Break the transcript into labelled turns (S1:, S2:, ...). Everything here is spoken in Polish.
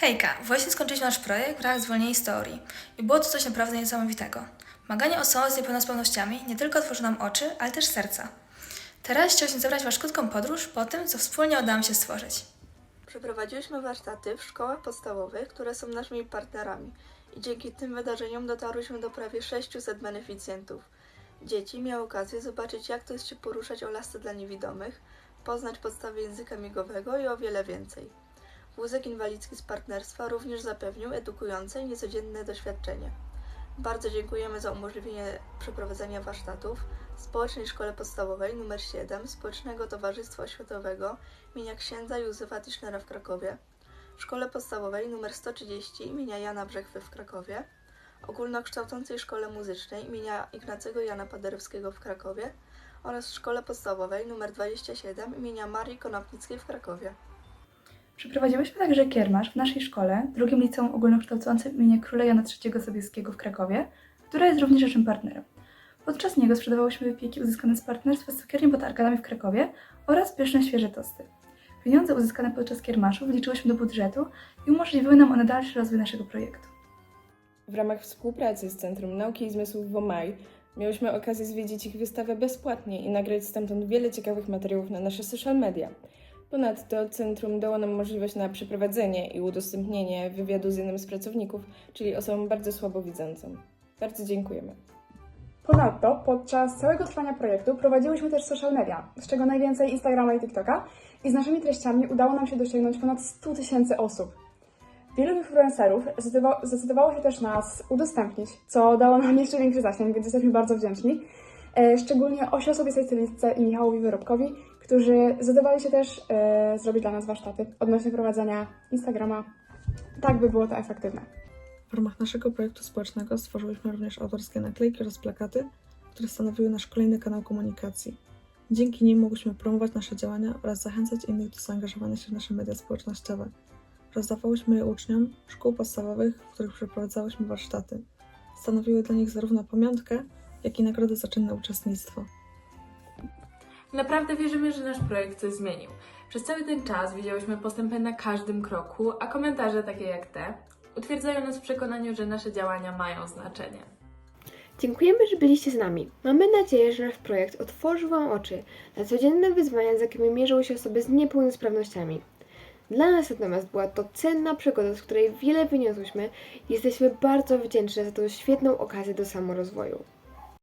S1: Hejka, właśnie skończyliśmy nasz projekt w ramach zwolnienia z teorii i było to coś naprawdę niesamowitego. Maganie osobom z niepełnosprawnościami nie tylko otworzy nam oczy, ale też serca. Teraz chcieliśmy zabrać Was krótką podróż po tym, co wspólnie udało nam się stworzyć.
S2: Przeprowadziliśmy warsztaty w szkołach podstawowych, które są naszymi partnerami i dzięki tym wydarzeniom dotarłyśmy do prawie 600 beneficjentów. Dzieci miały okazję zobaczyć, jak to jest się poruszać o lasce dla niewidomych, poznać podstawy języka migowego i o wiele więcej. Wózek inwalidzki z partnerstwa również zapewnił edukujące i niecodzienne doświadczenie. Bardzo dziękujemy za umożliwienie przeprowadzenia warsztatów Społecznej Szkole Podstawowej nr 7 Społecznego Towarzystwa Oświatowego imienia księdza Józefa Tischnera w Krakowie, Szkole Podstawowej nr 130 imienia Jana Brzechwy w Krakowie, Ogólnokształcącej Szkole Muzycznej imienia Ignacego Jana Paderewskiego w Krakowie oraz Szkole Podstawowej nr 27 imienia Marii Konopnickiej w Krakowie.
S3: Przeprowadziłyśmy także kiermasz w naszej szkole, drugim liceum ogólnokształcącym imienia Króla Jana III Sobieskiego w Krakowie, która jest również naszym partnerem. Podczas niego sprzedawałyśmy wypieki uzyskane z partnerstwa z cukiernią pod Arkadami w Krakowie oraz pyszne świeże tosty. Pieniądze uzyskane podczas kiermaszu wliczyłyśmy do budżetu i umożliwiły nam one dalszy rozwój naszego projektu.
S4: W ramach współpracy z Centrum Nauki i Zmysłów w OMAI miałyśmy okazję zwiedzić ich wystawę bezpłatnie i nagrać stamtąd wiele ciekawych materiałów na nasze social media. Ponadto centrum dało nam możliwość na przeprowadzenie i udostępnienie wywiadu z jednym z pracowników, czyli osobą bardzo słabowidzącą. Bardzo dziękujemy.
S5: Ponadto podczas całego trwania projektu prowadziłyśmy też social media, z czego najwięcej Instagrama i TikToka i z naszymi treściami udało nam się dosięgnąć ponad 100 tysięcy osób. Wielu influencerów zdecydowa- zdecydowało się też nas udostępnić, co dało nam jeszcze większy zasięg, więc jesteśmy bardzo wdzięczni. E, Szczególnie Osi Osobistej Stylistce i Michałowi Wyrobkowi, którzy zdecydowali się też e, zrobić dla nas warsztaty odnośnie prowadzenia Instagrama, tak by było to efektywne.
S6: W ramach naszego projektu społecznego stworzyliśmy również autorskie naklejki oraz plakaty, które stanowiły nasz kolejny kanał komunikacji. Dzięki nim mogłyśmy promować nasze działania oraz zachęcać innych do zaangażowania się w nasze media społecznościowe. Rozdawałyśmy je uczniom szkół podstawowych, w których przeprowadzałyśmy warsztaty. Stanowiły dla nich zarówno pamiątkę, jak i nagrodę za czynne uczestnictwo.
S7: Naprawdę wierzymy, że nasz projekt coś zmienił. Przez cały ten czas widziałyśmy postępy na każdym kroku, a komentarze takie jak te utwierdzają nas w przekonaniu, że nasze działania mają znaczenie.
S8: Dziękujemy, że byliście z nami. Mamy nadzieję, że nasz projekt otworzył Wam oczy na codzienne wyzwania, z jakimi mierzą się osoby z niepełnosprawnościami. Dla nas natomiast była to cenna przygoda, z której wiele wyniosłyśmy i jesteśmy bardzo wdzięczne za tą świetną okazję do samorozwoju.